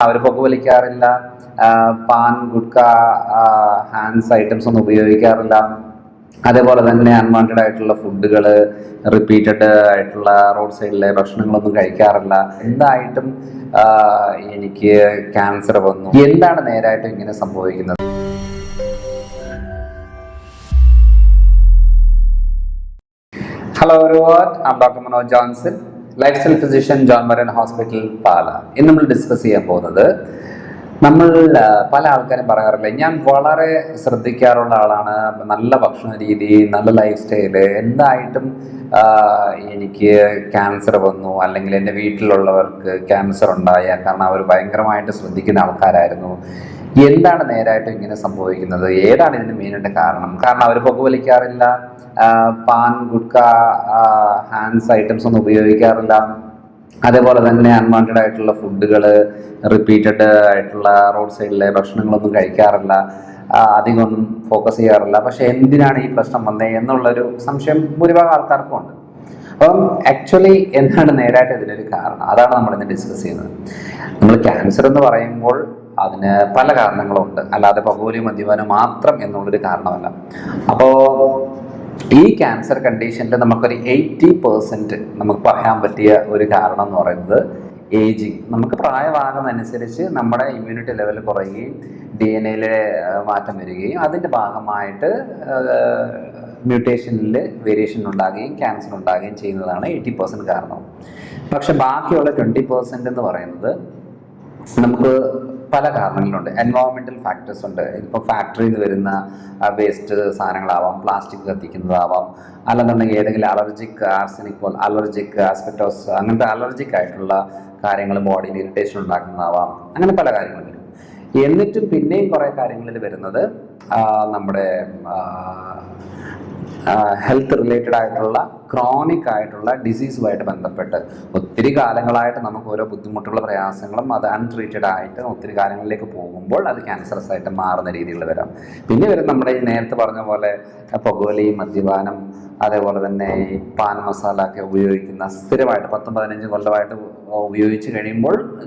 അവർ പുക വലിക്കാറില്ല ആ, pan gutka Hans items ഒന്നും ഉപയോഗിക്കാറില്ല. അതേപോലെ തന്നെ അൺവാണ്ടഡ് ആയിട്ടുള്ള ഫുഡുകൾ റിപ്പീറ്റഡ് ആയിട്ടുള്ള റോഡ് സൈഡിലെ ഭക്ഷണങ്ങളൊന്നും കഴിക്കാറില്ല. എന്തായിട്ടും എനിക്ക് ക്യാൻസർ വന്നു. എന്താണ് നേരായിട്ടും ഇങ്ങനെ സംഭവിക്കുന്നത്? Hello everyone I'm doctor Manoj Johnson lifestyle physician John Maran hospital Pala ഇന്ന് നമ്മൾ ഡിസ്കസ് ചെയ്യാൻ പോകുന്നത് നമ്മൾ പല ആൾക്കാരും പറയാറില്ല ഞാൻ വളരെ ശ്രദ്ധിക്കാറുള്ള ആളാണ് നല്ല ഭക്ഷണ രീതി നല്ല ലൈഫ് സ്റ്റൈൽ എന്തായിട്ടും എനിക്ക് ക്യാൻസർ വന്നു അല്ലെങ്കിൽ എന്റെ വീട്ടിലുള്ളവർക്ക് ക്യാൻസർ ഉണ്ടായ കാരണം അവർ ഭയങ്കരമായിട്ട് ശ്രദ്ധിക്കുന്ന ആൾക്കാരായിരുന്നു. എന്താണ് നേരായിട്ട് ഇങ്ങനെ സംഭവിക്കുന്നത്? ഏതാണ് ഇതിന് മെയിനായിട്ട് കാരണം? കാരണം അവർ പുകവലിക്കാറില്ല പാൻ ഗുഡ്ക ഹാൻഡ്സ് ഐറ്റംസ് ഒന്നും ഉപയോഗിക്കാറില്ല. അതേപോലെ തന്നെ അൺവാണ്ടഡ് ആയിട്ടുള്ള ഫുഡുകൾ റിപ്പീറ്റഡ് ആയിട്ടുള്ള റോഡ് സൈഡിലെ ഭക്ഷണങ്ങളൊന്നും കഴിക്കാറില്ല. അധികമൊന്നും ഫോക്കസ് ചെയ്യാറില്ല. പക്ഷെ എന്തിനാണ് ഈ പ്രശ്നം വന്നത് എന്നുള്ളൊരു സംശയം ഭൂരിഭാഗം ആൾക്കാർക്കും ഉണ്ട്. അപ്പം ആക്ച്വലി എന്താണ് നേരായിട്ട് ഇതിനൊരു കാരണം? അതാണ് നമ്മൾ ഇന്ന് ഡിസ്കസ് ചെയ്യുന്നത്. നമ്മൾ ക്യാൻസർ എന്ന് പറയുമ്പോൾ അതിന് പല കാരണങ്ങളുണ്ട്. അല്ലാതെ പകോലി മദ്യപാനം മാത്രം എന്നുള്ളൊരു കാരണമല്ല. അപ്പോൾ ഈ ക്യാൻസർ കണ്ടീഷനിൽ നമുക്കൊരു എയ്റ്റി പെർസെന്റ് നമുക്ക് പറയാൻ പറ്റിയ ഒരു കാരണം എന്ന് പറയുന്നത് ഏജിങ് നമുക്ക് പ്രായമാകുന്നതനുസരിച്ച് നമ്മുടെ ഇമ്മ്യൂണിറ്റി ലെവൽ കുറയുകയും ഡി എൻ എയിലെ മാറ്റം വരികയും അതിന്റെ ഭാഗമായിട്ട് മ്യൂട്ടേഷനിൽ വേരിയേഷൻ ഉണ്ടാകുകയും ക്യാൻസർ ഉണ്ടാകുകയും ചെയ്യുന്നതാണ് എയ്റ്റി പെർസെന്റ് കാരണം. പക്ഷെ ബാക്കിയുള്ള ട്വന്റി പെർസെന്റ് എന്ന് പറയുന്നത് നമുക്ക് പല കാരണങ്ങളുണ്ട്. എൻവയോൺമെന്റൽ ഫാക്ടേഴ്സ് ഉണ്ട്. ഇപ്പോൾ ഫാക്ടറിയിൽ നിന്ന് വരുന്ന വേസ്റ്റ് സാധനങ്ങളാവാം പ്ലാസ്റ്റിക് കത്തിക്കുന്നതാവാം അല്ലെന്നുണ്ടെങ്കിൽ ഏതെങ്കിലും അലർജിക് ആർസനിക് പോലെ അലർജിക് ആസ്പെറ്റോസ് അങ്ങനത്തെ അലർജിക് ആയിട്ടുള്ള കാര്യങ്ങൾ ബോഡിയിൽ ഇറിറ്റേഷൻ ഉണ്ടാക്കുന്നതാവാം. അങ്ങനെ പല കാര്യങ്ങളും വരും. എന്നിട്ടും പിന്നെയും കുറേ കാര്യങ്ങളിൽ വരുന്നത് നമ്മുടെ ഹെൽത്ത് റിലേറ്റഡ് ആയിട്ടുള്ള ക്രോണിക് ആയിട്ടുള്ള ഡിസീസുമായിട്ട് ബന്ധപ്പെട്ട് ഒത്തിരി കാലങ്ങളായിട്ട് നമുക്ക് ഓരോ ബുദ്ധിമുട്ടുള്ള പ്രയാസങ്ങളും അത് അൺട്രീറ്റഡ് ആയിട്ട് ഒത്തിരി കാലങ്ങളിലേക്ക് പോകുമ്പോൾ അത് ക്യാൻസറസ് ആയിട്ട് മാറുന്ന രീതിയിൽ വരാം. പിന്നെ വരും നമ്മുടെ ഈ നേരത്തെ പറഞ്ഞ പോലെ പുകവലി മദ്യപാനം അതേപോലെ തന്നെ പാൻ മസാല ഒക്കെ ഉപയോഗിക്കുന്ന സ്ഥിരമായിട്ട് പത്തും പതിനഞ്ചും കൊല്ലമായിട്ട് ഉപയോഗിച്ച് കഴിയുമ്പോൾ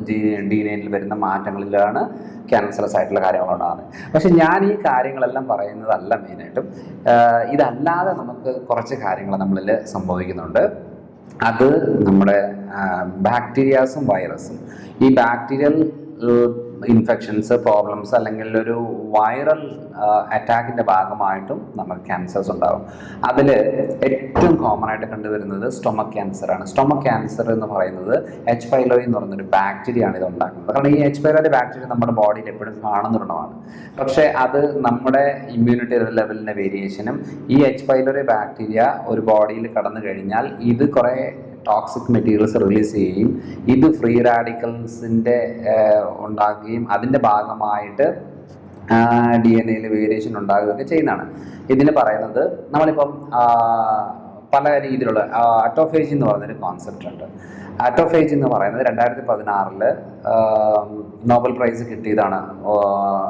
ഡി എൻ വരുന്ന മാറ്റങ്ങളിലാണ് ക്യാൻസറസ് ആയിട്ടുള്ള കാര്യങ്ങളുണ്ടാകുന്നത്. പക്ഷെ ഞാൻ ഈ കാര്യങ്ങളെല്ലാം പറയുന്നതല്ല മെയിനായിട്ടും. ഇതല്ലാതെ നമുക്ക് കുറച്ച് കാര്യങ്ങൾ നമ്മളിൽ സംഭവിക്കുന്നുണ്ട്. അത് നമ്മുടെ ബാക്ടീരിയാസും വൈറസും. ഈ ബാക്ടീരിയൽ ഇൻഫെക്ഷൻസ് പ്രോബ്ലംസ് അല്ലെങ്കിൽ ഒരു വൈറൽ അറ്റാക്കിന്റെ ഭാഗമായിട്ടും നമുക്ക് ക്യാൻസേഴ്സ് ഉണ്ടാകും അതിൽ ഏറ്റവും കോമൺ ആയിട്ട് കണ്ടുവരുന്നത് സ്റ്റൊമക് ക്യാൻസറാണ് സ്റ്റൊമക് ക്യാൻസർ എന്ന് പറയുന്നത് എച്ച് പൈലോയി എന്ന് പറയുന്നൊരു ബാക്ടീരിയ ആണ് ഇത് ഉണ്ടാക്കുന്നത് കാരണം ഈ എച്ച് പൈലോയുടെ ബാക്ടീരിയ നമ്മുടെ ബോഡിയിൽ എപ്പോഴും കാണുന്നുള്ളതാണ്. പക്ഷേ അത് നമ്മുടെ ഇമ്മ്യൂണിറ്റി ലെവലിന്റെ വേരിയേഷനും ഈ എച്ച് പൈലോറി ബാക്ടീരിയ ഒരു ബോഡിയിൽ കടന്നു കഴിഞ്ഞാൽ ഇത് കുറേ ടോക്സിക് മെറ്റീരിയൽസ് റിലീസ് ചെയ്യുകയും ഇത് ഫ്രീ റാഡിക്കൽസിന്റെ ഉണ്ടാകുകയും അതിന്റെ ഭാഗമായിട്ട് ഡി എൻ എയിൽ വേരിയേഷൻ ഉണ്ടാകുകയൊക്കെ ചെയ്യുന്നതാണ്. ഇതിന് പറയുന്നത് നമ്മളിപ്പം പല രീതിയിലുള്ള അറ്റോഫേജി എന്ന് പറയുന്നൊരു കോൺസെപ്റ്റ് ഉണ്ട്. അറ്റോഫേജ് എന്ന് പറയുന്നത് രണ്ടായിരത്തി പതിനാറിൽ നോബൽ പ്രൈസ് കിട്ടിയതാണ്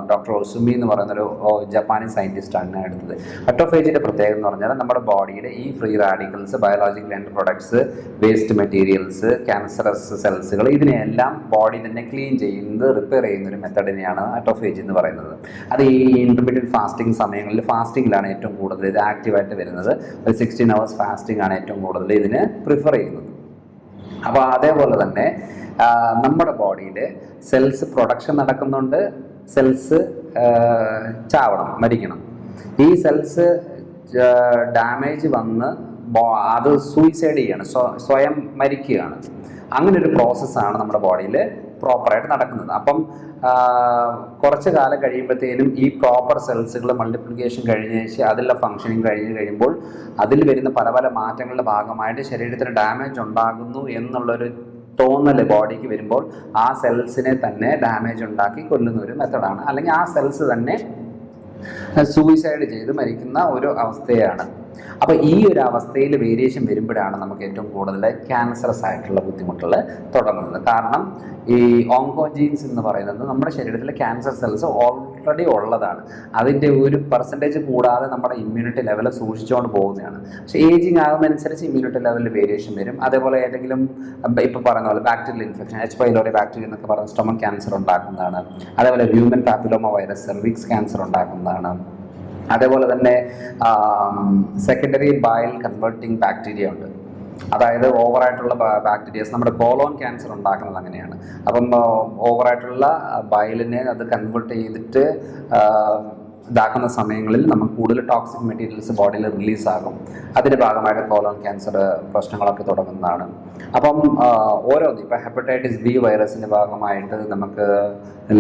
ഡോക്ടർ ഒസുമി എന്ന് പറയുന്നൊരു ജപ്പാനീസ് സയന്റിസ്റ്റാണ് എടുത്തത്. അറ്റോഫേജിന്റെ പ്രത്യേകത എന്ന് പറഞ്ഞാൽ നമ്മുടെ ബോഡിയിലെ ഈ free radicals biological and products waste materials cancerous സെൽസുകൾ ഇതിനെയെല്ലാം ബോഡി തന്നെ ക്ലീൻ ചെയ്യുന്നത് റിപ്പയർ ചെയ്യുന്ന ഒരു മെത്തഡിനെയാണ് അറ്റോഫേജ് എന്ന് പറയുന്നത്. അത് ഈ ഇന്റർമീഡിയറ്റ് ഫാസ്റ്റിംഗ് സമയങ്ങളിൽ ഫാസ്റ്റിങ്ങിലാണ് ഏറ്റവും കൂടുതൽ ഇത് ആക്റ്റീവായിട്ട് വരുന്നത്. ഒരു സിക്സ്റ്റീൻ അവേഴ്സ് ഫാസ്റ്റിംഗ് ആണ് ഏറ്റവും കൂടുതൽ ഇതിന് പ്രിഫർ ചെയ്യുന്നത്. അപ്പോൾ അതേപോലെ തന്നെ നമ്മുടെ ബോഡിയിൽ സെൽസ് പ്രൊഡക്ഷൻ നടക്കുന്നുണ്ട് സെൽസ് ചാവണം മരിക്കണം. ഈ സെൽസ് ഡാമേജ് വന്ന് അത് സൂയിസൈഡ് ചെയ്യാണ് സ്വയം മരിക്കുകയാണ്. അങ്ങനെ ഒരു പ്രോസസ്സാണ് നമ്മുടെ ബോഡിയിൽ പ്രോപ്പറായിട്ട് നടക്കുന്നത്. അപ്പം കുറച്ച് കാലം കഴിയുമ്പോഴത്തേനും ഈ പ്രോപ്പർ സെൽസുകൾ മൾട്ടിപ്ലിക്കേഷൻ കഴിഞ്ഞ അതിലുള്ള ഫങ്ഷനിങ് കഴിഞ്ഞ് കഴിയുമ്പോൾ അതിൽ വരുന്ന പല പല മാറ്റങ്ങളുടെ ഭാഗമായിട്ട് ശരീരത്തിന് ഡാമേജ് ഉണ്ടാകുന്നു എന്നുള്ളൊരു തോന്നൽ ബോഡിക്ക് വരുമ്പോൾ ആ സെൽസിനെ തന്നെ ഡാമേജ് ഉണ്ടാക്കി കൊല്ലുന്ന ഒരു മെത്തഡാണ് അല്ലെങ്കിൽ ആ സെൽസ് തന്നെ സൂയിസൈഡ് ചെയ്ത് മരിക്കുന്ന ഒരു അവസ്ഥയാണ്. അപ്പോൾ ഈ ഒരു അവസ്ഥയിൽ വേരിയേഷൻ വരുമ്പോഴാണ് നമുക്ക് ഏറ്റവും കൂടുതൽ ക്യാൻസറസ് ആയിട്ടുള്ള ബുദ്ധിമുട്ടുകൾ തുടങ്ങുന്നത്. കാരണം ഈ ഓങ്കോജീൻസ് എന്ന് പറയുന്നത് നമ്മുടെ ശരീരത്തിലെ ക്യാൻസർ സെൽസ് ഓൾറെഡി ഉള്ളതാണ്. അതിന്റെ ഒരു പെർസെന്റേജ് കൂടാതെ നമ്മുടെ ഇമ്മ്യൂണിറ്റി ലെവൽ സൂക്ഷിച്ചുകൊണ്ട് പോകുന്നതാണ്. പക്ഷേ ഏജിങ് ആകുന്നതനുസരിച്ച് ഇമ്മ്യൂണിറ്റി ലെവലിൽ വേരിയേഷൻ വരും. അതേപോലെ ഏതെങ്കിലും ഇപ്പോൾ പറയുന്ന പോലെ bacterial infection H pylori bacteria എന്നൊക്കെ പറയുന്ന സ്റ്റൊമക് ക്യാൻസർ ഉണ്ടാക്കുന്നതാണ്. അതേപോലെ human papilloma virus cervix cancer ഉണ്ടാക്കുന്നതാണ്. അതേപോലെ തന്നെ സെക്കൻഡറി ബയൽ കൺവേർട്ടിംഗ് ബാക്ടീരിയ ഉണ്ട്. അതായത് ഓവറായിട്ടുള്ള ബാക്ടീരിയസ് നമ്മുടെ കോളോൺ ക്യാൻസർ ഉണ്ടാക്കുന്നത് അങ്ങനെയാണ്. അപ്പം ഓവറായിട്ടുള്ള ബയലിനെ അത് കൺവേർട്ട് ചെയ്തിട്ട് ഇതാക്കുന്ന സമയങ്ങളിൽ നമുക്ക് കൂടുതൽ ടോക്സിക് മെറ്റീരിയൽസ് ബോഡിയിൽ റിലീസാകും അതിന്റെ ഭാഗമായിട്ട് കോളോൺ ക്യാൻസർ പ്രശ്നങ്ങളൊക്കെ തുടങ്ങുന്നതാണ്. അപ്പം ഓരോന്ന് ഇപ്പോൾ ഹെപ്പറ്റൈറ്റിസ് ബി വൈറസിന്റെ ഭാഗമായിട്ട് നമുക്ക്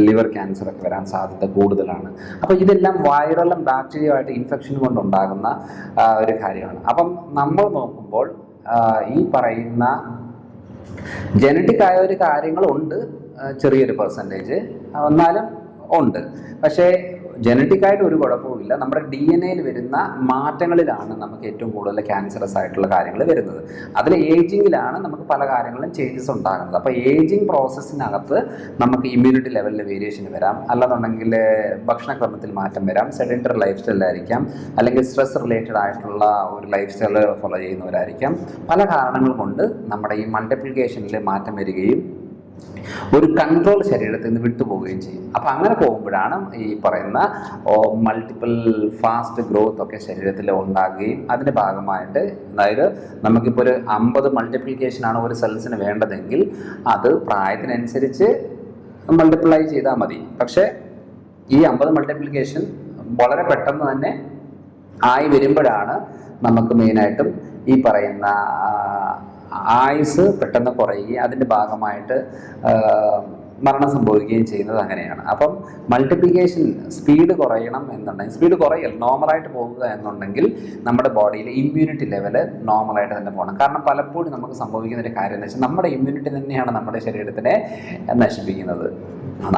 ലിവർ ക്യാൻസർ ഒക്കെ വരാൻ സാധ്യത കൂടുതലാണ്. അപ്പോൾ ഇതെല്ലാം വൈറലും ബാക്ടീരിയമായിട്ട് ഇൻഫെക്ഷൻ കൊണ്ടുണ്ടാകുന്ന ഒരു കാര്യമാണ്. അപ്പം നമ്മൾ നോക്കുമ്പോൾ ഈ പറയുന്ന ജനറ്റിക് ആയ ഒരു കാര്യങ്ങളുണ്ട് ചെറിയൊരു പെർസെന്റേജ് എന്നാലും ഉണ്ട്. പക്ഷേ ജനറ്റിക് ആയിട്ട് ഒരു കുഴപ്പവുമില്ല. നമ്മുടെ ഡി എൻ എയിൽ വരുന്ന മാറ്റങ്ങളിലാണ് നമുക്ക് ഏറ്റവും കൂടുതൽ ക്യാൻസറസ് ആയിട്ടുള്ള കാര്യങ്ങൾ വരുന്നത്. അതിൽ ഏജിങ്ങിലാണ് നമുക്ക് പല കാര്യങ്ങളും ചേഞ്ചസ് ഉണ്ടാകുന്നത്. അപ്പോൾ ഏജിങ് പ്രോസസ്സിനകത്ത് നമുക്ക് ഇമ്മ്യൂണിറ്റി ലെവലിൽ വേരിയേഷൻ വരാം. അല്ലെന്നുണ്ടെങ്കിൽ ഭക്ഷണക്രമത്തിൽ മാറ്റം വരാം. സെഡന്ററി ലൈഫ് സ്റ്റൈലായിരിക്കാം അല്ലെങ്കിൽ സ്ട്രെസ് റിലേറ്റഡ് ആയിട്ടുള്ള ഒരു ലൈഫ് സ്റ്റൈൽ ഫോളോ ചെയ്യുന്നവരായിരിക്കാം. പല കാരണങ്ങൾ കൊണ്ട് നമ്മുടെ ഈ മൾട്ടിപ്ലിക്കേഷനിൽ മാറ്റം വരികയും ഒരു കൺട്രോൾ ശരീരത്തിൽ നിന്ന് വിട്ടുപോവുകയും ചെയ്യും. അപ്പോൾ അങ്ങനെ പോകുമ്പോഴാണ് ഈ പറയുന്ന മൾട്ടിപ്പിൾ ഫാസ്റ്റ് ഗ്രോത്ത് ഒക്കെ ശരീരത്തിൽ ഉണ്ടാകുകയും അതിന്റെ ഭാഗമായിട്ട് അതായത് നമുക്കിപ്പോൾ ഒരു അമ്പത് മൾട്ടിപ്ലിക്കേഷനാണ് ഒരു സെൽസിന് വേണ്ടതെങ്കിൽ അത് പ്രായത്തിനനുസരിച്ച് മൾട്ടിപ്ലൈ ചെയ്താൽ മതി. പക്ഷേ ഈ അമ്പത് മൾട്ടിപ്ലിക്കേഷൻ വളരെ പെട്ടെന്ന് തന്നെ ആയി വരുമ്പോഴാണ് നമുക്ക് മെയിനായിട്ടും ഈ പറയുന്ന ആയുസ് പെട്ടെന്ന് കുറയുകയും അതിന്റെ ഭാഗമായിട്ട് മരണം സംഭവിക്കുകയും ചെയ്യുന്നത് അങ്ങനെയാണ്. അപ്പം മൾട്ടിപ്ലിക്കേഷൻ സ്പീഡ് കുറയണം എന്നുണ്ടെങ്കിൽ സ്പീഡ് കുറയൽ നോർമലായിട്ട് പോകുക എന്നുണ്ടെങ്കിൽ നമ്മുടെ ബോഡിയിലെ ഇമ്മ്യൂണിറ്റി ലെവൽ നോർമലായിട്ട് തന്നെ പോകണം. കാരണം പലപ്പോഴും നമുക്ക് സംഭവിക്കുന്ന ഒരു കാര്യം എന്ന് വെച്ചാൽ നമ്മുടെ ഇമ്മ്യൂണിറ്റി തന്നെയാണ് നമ്മുടെ ശരീരത്തിനെ നശിപ്പിക്കുന്നത്.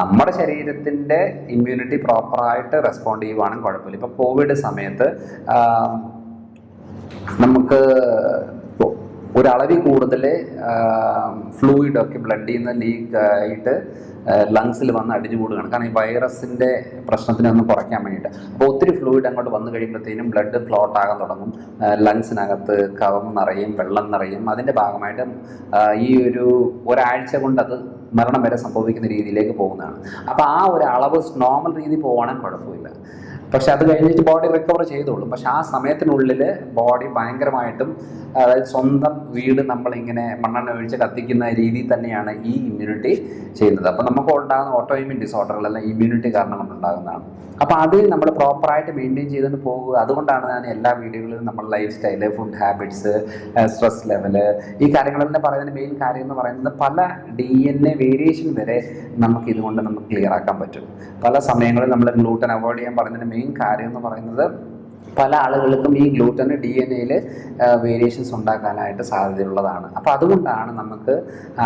നമ്മുടെ ശരീരത്തിന്റെ ഇമ്മ്യൂണിറ്റി പ്രോപ്പറായിട്ട് റെസ്പോണ്ട് ചെയ്യുവാണെങ്കിൽ കുഴപ്പമില്ല. ഇപ്പോൾ കോവിഡ് സമയത്ത് നമുക്ക് ഒരളവിൽ കൂടുതൽ ഫ്ലൂയിഡൊക്കെ ബ്ലഡ് ചെയ്യുന്ന ലീക്ക് ആയിട്ട് ലങ്സിൽ വന്ന് അടിഞ്ഞു കൂടുകയാണ്. കാരണം ഈ വൈറസിന്റെ പ്രശ്നത്തിനൊന്നും കുറയ്ക്കാൻ വേണ്ടിയിട്ട്. അപ്പോൾ ഒത്തിരി ഫ്ലൂയിഡ് അങ്ങോട്ട് വന്നു കഴിയുമ്പോഴത്തേനും ബ്ലഡ് ക്ലോട്ട് ആകാൻ തുടങ്ങും. ലങ്സിനകത്ത് കവം നിറയും വെള്ളം നിറയും. അതിന്റെ ഭാഗമായിട്ട് ഈ ഒരു ഒരാഴ്ച കൊണ്ട് അത് മരണം വരെ സംഭവിക്കുന്ന രീതിയിലേക്ക് പോകുന്നതാണ്. അപ്പോൾ ആ ഒരു അളവ് നോർമൽ രീതി പോകണമെങ്കിൽ കുഴപ്പമില്ല. പക്ഷെ അത് കഴിഞ്ഞിട്ട് ബോഡി റിക്കവർ ചെയ്തോളും. പക്ഷെ ആ സമയത്തിനുള്ളിൽ ബോഡി ഭയങ്കരമായിട്ടും അതായത് സ്വന്തം വീട് നമ്മളിങ്ങനെ മണ്ണെണ്ണ ഒഴിച്ച് കത്തിക്കുന്ന രീതിയിൽ തന്നെയാണ് ഈ ഇമ്മ്യൂണിറ്റി ചെയ്യുന്നത്. അപ്പോൾ നമുക്ക് ഉണ്ടാകുന്ന ഓട്ടോ ഇമ്മ്യൂൺ ഡിസോർഡറുകളെല്ലാം ഇമ്മ്യൂണിറ്റി കാരണം കൊണ്ടുണ്ടാകുന്നതാണ് അപ്പോൾ അത് നമ്മൾ പ്രോപ്പറായിട്ട് മെയിന്റെയിൻ ചെയ്തുകൊണ്ട് പോകുക. അതുകൊണ്ടാണ് ഞാൻ എല്ലാ വീഡിയോകളിലും നമ്മൾ life style food habits stress level ഈ കാര്യങ്ങളെല്ലാം പറയുന്നതിന് മെയിൻ കാര്യം എന്ന് പറയുന്നത് പല ഡി എൻ എ വേരിയേഷൻ വരെ നമുക്ക് ഇതുകൊണ്ട് നമുക്ക് ക്ലിയർ ആക്കാൻ പറ്റും. പല സമയങ്ങളിൽ നമ്മൾ ഗ്ലൂട്ടൻ അവോയ്ഡ് ചെയ്യാൻ പറയുന്നതിന് മെയിൻ കാര്യം എന്ന് പറയുന്നത് പല ആളുകൾക്കും ഈ ഗ്ലൂട്ടന് ഡി എൻ എയിൽ വേരിയേഷൻസ് ഉണ്ടാക്കാനായിട്ട് സാധ്യതയുള്ളതാണ്. അപ്പോൾ അതുകൊണ്ടാണ് നമുക്ക്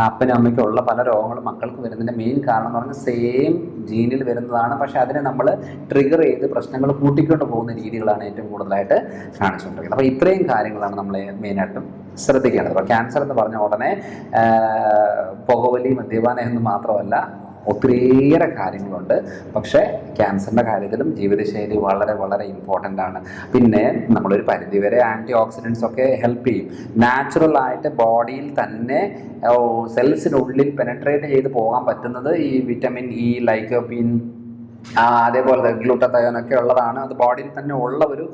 അപ്പനും അമ്മയ്ക്കും ഉള്ള പല രോഗങ്ങളും മക്കൾക്ക് വരുന്നതിന്റെ മെയിൻ കാരണം എന്ന് പറഞ്ഞാൽ സെയിം ജീനിൽ വരുന്നതാണ്. പക്ഷേ അതിനെ നമ്മൾ ട്രിഗർ ചെയ്ത് പ്രശ്നങ്ങൾ കൂട്ടിക്കൊണ്ട് പോകുന്ന രീതികളാണ് ഏറ്റവും കൂടുതലായിട്ട് കാണിച്ചുകൊണ്ടിരിക്കുന്നത്. അപ്പോൾ ഇത്രയും കാര്യങ്ങളാണ് നമ്മൾ മെയിനായിട്ടും ശ്രദ്ധിക്കേണ്ടത്. അപ്പോൾ ക്യാൻസർ എന്ന് പറഞ്ഞ ഉടനെ പുകവലി മദ്യപാനം എന്ന് മാത്രമല്ല ഒത്തിരിയേറെ കാര്യങ്ങളുണ്ട്. പക്ഷേ ക്യാൻസറിന്റെ കാര്യത്തിലും ജീവിതശൈലി വളരെ വളരെ ഇമ്പോർട്ടന്റ് ആണ്. പിന്നെ നമ്മളൊരു പരിധിവരെ ആന്റി ഓക്സിഡൻസ് ഒക്കെ ഹെൽപ്പ് ചെയ്യും. നാച്ചുറൽ ആയിട്ട് ബോഡിയിൽ തന്നെ സെൽസിനുള്ളിൽ പെനട്രേറ്റ് ചെയ്ത് പോകാൻ പറ്റുന്നത് ഈ വിറ്റമിൻ ഇ ലൈക്ക് പിൻ അതേപോലെ ഗ്ലൂട്ടത്തയോനൊക്കെ ഉള്ളതാണ്. അത് ബോഡിയിൽ തന്നെ ഉള്ള ഒരു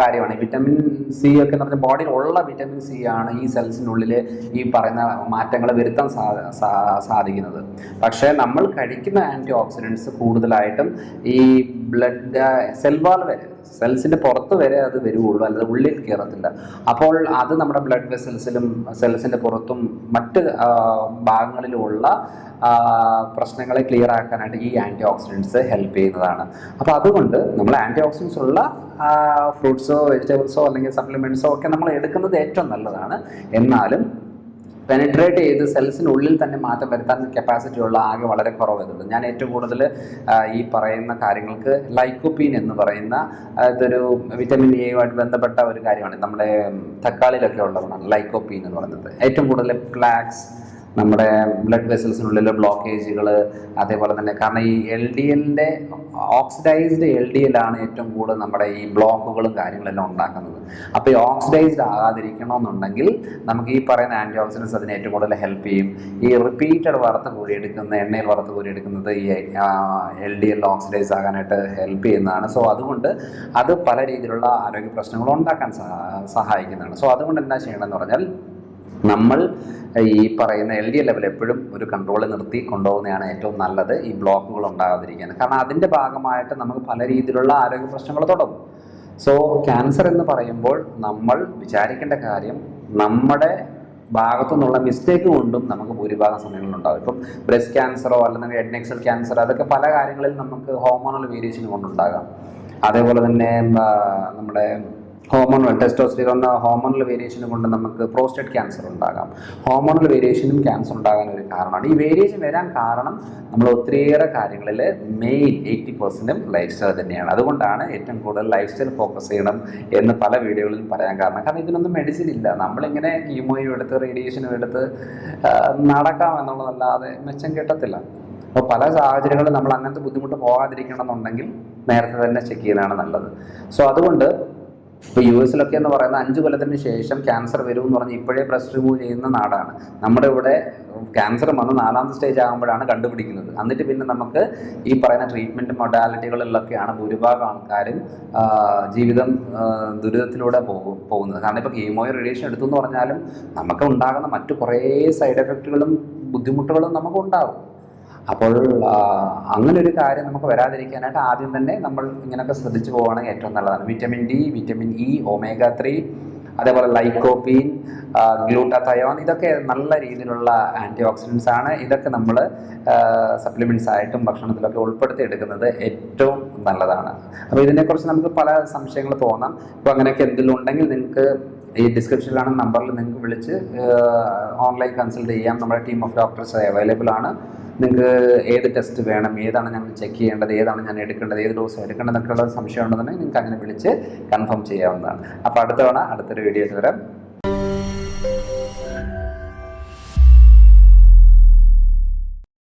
കാര്യമാണ്. വിറ്റമിൻ സി ഒക്കെ എന്ന് പറഞ്ഞാൽ ബോഡിയിൽ ഉള്ള വിറ്റമിൻ സി ആണ് ഈ സെൽസിനുള്ളിൽ ഈ പറയുന്ന മാറ്റങ്ങൾ വരുത്താൻ സാധിക്കുന്നത്. പക്ഷേ നമ്മൾ കഴിക്കുന്ന ആന്റി ഓക്സിഡൻസ് കൂടുതലായിട്ടും ഈ ബ്ലഡ് സെൽവാൾ വരെ സെൽസിന്റെ പുറത്ത് വരെ അത് വരുവുള്ളൂ അല്ലാതെ ഉള്ളിൽ കയറത്തില്ല അപ്പോൾ അത് നമ്മുടെ ബ്ലഡ് വെസൽസിലും സെൽസിന്റെ പുറത്തും മറ്റ് ഭാഗങ്ങളിലുമുള്ള പ്രശ്നങ്ങളെ ക്ലിയർ ആക്കാനായിട്ട് ഈ ആന്റി ഓക്സിഡൻസ് ഹെൽപ്പ് ചെയ്യുന്നതാണ്. അപ്പോൾ അതുകൊണ്ട് നമ്മൾ ആന്റി ഓക്സിഡൻസ് ഉള്ള ഫ്രൂട്ട്സോ വെജിറ്റബിൾസോ അല്ലെങ്കിൽ സപ്ലിമെന്റ്സോ ഒക്കെ നമ്മൾ എടുക്കുന്നത് ഏറ്റവും നല്ലതാണ്. എന്നാലും പെനിട്രേറ്റ് ചെയ്ത് സെൽസിനുള്ളിൽ തന്നെ മാറ്റം വരുത്താൻ കപ്പാസിറ്റി ഉള്ള ആകെ വളരെ കുറവുള്ളൂ ഞാൻ ഏറ്റവും കൂടുതൽ ഈ പറയുന്ന കാര്യങ്ങൾക്ക് ലൈക്കോപ്പീൻ എന്ന് പറയുന്ന ഇതൊരു വിറ്റമിൻ എയുമായിട്ട് ബന്ധപ്പെട്ട ഒരു കാര്യമാണ്. നമ്മുടെ തക്കാളിയിലൊക്കെ ഉള്ളതാണ് ലൈക്കോപ്പീൻ എന്ന് പറയുന്നത്. ഏറ്റവും കൂടുതൽ പ്ലാക്സ് നമ്മുടെ ബ്ലഡ് വെസൽസിനുള്ളിലെ ബ്ലോക്കേജുകൾ അതേപോലെ തന്നെ കാരണം ഈ എൽ ഡി എല്ലിന്റെ ഓക്സിഡൈസ്ഡ് എൽ ഡി എല്ലാണ് ഏറ്റവും കൂടുതൽ നമ്മുടെ ഈ ബ്ലോക്കുകളും കാര്യങ്ങളെല്ലാം ഉണ്ടാക്കുന്നത്. അപ്പോൾ ഈ ഓക്സിഡൈസ്ഡ് ആകാതിരിക്കണമെന്നുണ്ടെങ്കിൽ നമുക്ക് ഈ പറയുന്ന ആന്റി ഓക്സിഡൻസ് അതിനെ ഏറ്റവും കൂടുതൽ ഹെൽപ്പ് ചെയ്യും. ഈ റിപ്പീറ്റഡ് വറുത്ത് കൂടിയെടുക്കുന്ന എണ്ണയിൽ വറുത്ത് കൂടിയെടുക്കുന്നത് ഈ എൽ ഡി എൽ ഓക്സിഡൈസ് ആകാനായിട്ട് ഹെൽപ്പ് ചെയ്യുന്നതാണ്. സോ അതുകൊണ്ട് അത് പല രീതിയിലുള്ള ആരോഗ്യ പ്രശ്നങ്ങൾ ഉണ്ടാക്കാൻ സഹാ- സഹായിക്കുന്നതാണ്. സോ അതുകൊണ്ട് എന്താ ചെയ്യണമെന്ന് പറഞ്ഞാൽ നമ്മൾ ഈ പറയുന്ന എൽ ഡി എൽ ലെവൽ എപ്പോഴും ഒരു കൺട്രോളിൽ നിർത്തി കൊണ്ടുപോകുന്നതാണ് ഏറ്റവും നല്ലത് ഈ ബ്ലോക്കുകൾ ഉണ്ടാകാതിരിക്കാൻ. കാരണം അതിന്റെ ഭാഗമായിട്ട് നമുക്ക് പല രീതിയിലുള്ള ആരോഗ്യ പ്രശ്നങ്ങൾ തുടങ്ങും. സോ ക്യാൻസർ എന്ന് പറയുമ്പോൾ നമ്മൾ വിചാരിക്കേണ്ട കാര്യം നമ്മുടെ ഭാഗത്തു നിന്നുള്ള മിസ്റ്റേക്ക് കൊണ്ടും നമുക്ക് ഭൂരിഭാഗം സമയങ്ങളിലുണ്ടാകും ഇപ്പം ബ്രസ്റ്റ് ക്യാൻസറോ അല്ലെങ്കിൽ എഡ്നെക്സൽ ക്യാൻസർ അതൊക്കെ പല കാര്യങ്ങളിൽ നമുക്ക് ഹോർമോണൽ വേരിയേഷൻ കൊണ്ടുണ്ടാകാം. അതേപോലെ തന്നെ നമ്മുടെ ഹോർമോണൽ ടെസ്റ്റോസ്റ്റിറോൺ ഹോർമോണൽ വേരിയേഷൻ കൊണ്ട് നമുക്ക് പ്രോസ്റ്റേറ്റ് ക്യാൻസർ ഉണ്ടാകാം. ഹോർമോണൽ വേരിയേഷനും ക്യാൻസർ ഉണ്ടാകാൻ ഒരു കാരണമാണ്. ഈ വേരിയേഷൻ വരാൻ കാരണം നമ്മൾ ഒത്തിരിയേറെ കാര്യങ്ങളിൽ മെയിൻ എയ്റ്റി പെർസെന്റും ലൈഫ് സ്റ്റൈൽ തന്നെയാണ്. അതുകൊണ്ടാണ് ഏറ്റവും കൂടുതൽ ലൈഫ് സ്റ്റൈൽ ഫോക്കസ് ചെയ്യണം എന്ന് പല വീഡിയോകളിലും പറയാൻ കാരണം. കാരണം ഇതിനൊന്നും മെഡിസിൻ ഇല്ല. നമ്മളിങ്ങനെ കീമോയും എടുത്ത് റേഡിയേഷനും എടുത്ത് നടക്കാം എന്നുള്ളതല്ലാതെ മെച്ചം കിട്ടത്തില്ല. അപ്പോൾ പല സാഹചര്യങ്ങളും നമ്മൾ അങ്ങനത്തെ ബുദ്ധിമുട്ട് പോകാതിരിക്കണം എന്നുണ്ടെങ്കിൽ നേരത്തെ തന്നെ ചെക്ക് ചെയ്യുന്നതാണ് നല്ലത്. സോ അതുകൊണ്ട് ഇപ്പോൾ യു എസിലൊക്കെ എന്ന് പറയുന്ന അഞ്ച് കൊല്ലത്തിന് ശേഷം ക്യാൻസർ വരും എന്ന് പറഞ്ഞ് ഇപ്പോഴേ പ്രസ് റിമൂവ് ചെയ്യുന്ന നാടാണ്. നമ്മുടെ ഇവിടെ ക്യാൻസർ വന്ന് നാലാമത്തെ സ്റ്റേജ് ആകുമ്പോഴാണ് കണ്ടുപിടിക്കുന്നത്. എന്നിട്ട് പിന്നെ നമുക്ക് ഈ പറയുന്ന ട്രീറ്റ്മെന്റ് മൊഡാലിറ്റികളിലൊക്കെയാണ് ഭൂരിഭാഗം ആൾക്കാരും ജീവിതം ദുരിതത്തിലൂടെ പോകും പോകുന്നത്. കാരണം ഇപ്പോൾ കീമോയോ റേഡിയേഷൻ എടുത്തു എന്ന് പറഞ്ഞാലും നമുക്ക് ഉണ്ടാകുന്ന മറ്റു കുറേ സൈഡ് എഫക്റ്റുകളും ബുദ്ധിമുട്ടുകളും നമുക്ക് ഉണ്ടാകും അപ്പോൾ അങ്ങനെ ഒരു കാര്യം നമുക്ക് വരാതിരിക്കാനായിട്ട് ആദ്യം തന്നെ നമ്മൾ ഇങ്ങനെയൊക്കെ ശ്രദ്ധിച്ചു പോവുകയാണെങ്കിൽ ഏറ്റവും നല്ലതാണ്. Vitamin D vitamin E omega three അതേപോലെ ലൈക്കോപ്പീൻ ഗ്ലൂട്ടാതയോൺ ഇതൊക്കെ നല്ല രീതിയിലുള്ള ആന്റി ഓക്സിഡൻസ് ആണ്. ഇതൊക്കെ നമ്മൾ സപ്ലിമെന്റ്സ് ആയിട്ടും ഭക്ഷണത്തിലൊക്കെ ഉൾപ്പെടുത്തി എടുക്കുന്നത് ഏറ്റവും നല്ലതാണ്. അപ്പോൾ ഇതിനെക്കുറിച്ച് നമുക്ക് പല സംശയങ്ങൾ തോന്നാം. ഇപ്പോൾ അങ്ങനെയൊക്കെ എന്തെങ്കിലും ഉണ്ടെങ്കിൽ നിങ്ങൾക്ക് ഈ ഡിസ്ക്രിപ്ഷനിലാണ് നമ്പറിൽ നിങ്ങൾക്ക് വിളിച്ച് ഓൺലൈൻ കൺസൾട്ട് ചെയ്യാം. നമ്മുടെ ടീം ഓഫ് ഡോക്ടേഴ്സ് അവൈലബിൾ ആണ്. നിങ്ങൾക്ക് ഏത് ടെസ്റ്റ് വേണം ഏതാണ് ഞങ്ങൾ ചെക്ക് ചെയ്യേണ്ടത് ഏതാണ് ഞാൻ എടുക്കേണ്ടത് ഏത് ഡോസ് എടുക്കേണ്ടതെന്നൊക്കെയുള്ള സംശയം ഉണ്ടെന്നുണ്ടെങ്കിൽ നിങ്ങൾക്ക് അങ്ങനെ വിളിച്ച് കൺഫേം ചെയ്യാവുന്നതാണ്. അപ്പോൾ അടുത്ത തവണ അടുത്തൊരു വീഡിയോ വരാം.